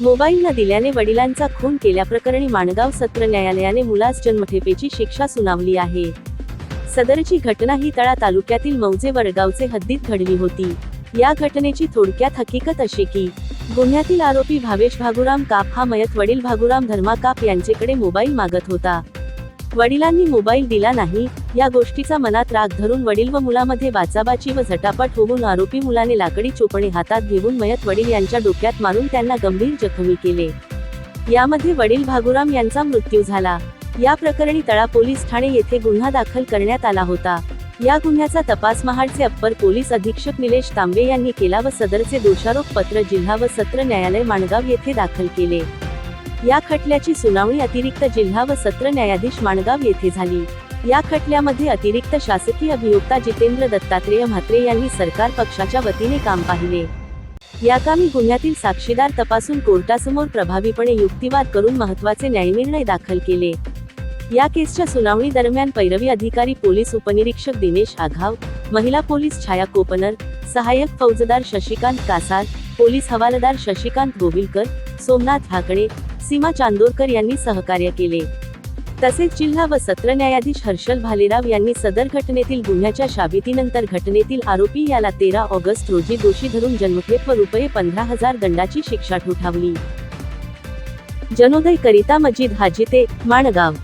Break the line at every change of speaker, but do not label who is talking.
Mobile न दिल्याने वडिलांचा खून केल्याप्रकरणी माणगाव सत्र न्यायालयाने मुलास जन्मठेपेची शिक्षा सुनावली आहे. सदरची घटना ही तळा तालुक्यातील मौजे वडगावचे हद्दीत घडली होती. या घटनेची थोडक्यात हकीकत अशी की गुन्ह्यातील आरोपी भावेश भागुराम काप हा मयत वडील भागुराम धर्मा काप यांचेकडे मोबाईल मागत होता. वडिलांनी मोबाईल दिला नाही या गोष्टीचा मनात राग धरून वडील व मुलामध्ये बाचाबाची व झटापट होऊन आरोपी मुलाने लाकडी चोपणे हातात घेऊन मयत वडील यांच्या डोक्यात मारून त्यांना गंभीर जखमी केले. यामध्ये वडील भागुराम यांचा मृत्यू झाला. या प्रकरणी तळा पोलीस ठाणे येथे गुन्हा दाखल करण्यात आला होता. या गुन्ह्याचा तपास महाडचे अप्पर पोलीस अधीक्षक निलेश तांबे यांनी केला व सदरचे दोषारोप पत्र जिल्हा व सत्र न्यायालय माणगाव येथे दाखल केले. या खटल्याची सुनावणी अतिरिक्त जिल्हा व सत्र न्यायाधीश माणगाव येथे झाली. या खटल्यामध्ये अतिरिक्त शासकीय अभियोक्ता जितेंद्र दत्तात्रेय म्हात्रे यांनी सरकार पक्षाच्या वतीने काम पाहिले. या कामी गुन्ह्यातील साक्षीदार तपासून कोर्टासमोर प्रभावीपणे युक्तिवाद करून महत्त्वाचे न्यायनिर्णय दाखल केले. या केसच्या सुनावणी दरम्यान पैरवी अधिकारी पोलीस उपनिरीक्षक दिनेश आघाव महिला पोलीस छाया कोपनर सहाय्यक फौजदार शशिकांत कासार पोलीस हवालदार शशिकांत गोविलकर सोमनाथ ढाकणे सीमा चांदोरकर यांनी सहकार्य केले. तसेच जिल्हा व सत्र न्यायाधीश हर्षल भालेराव यांनी सदर घटनेतील गुन्ह्याच्या शाबितीनंतर घटनेतील आरोपी याला तेरा ऑगस्ट रोजी दोषी धरून जन्मठेप व रुपये पंधरा हजार दंडाची शिक्षा ठोठावली. जनोदय करिता मजीद हाजिते माणगाव.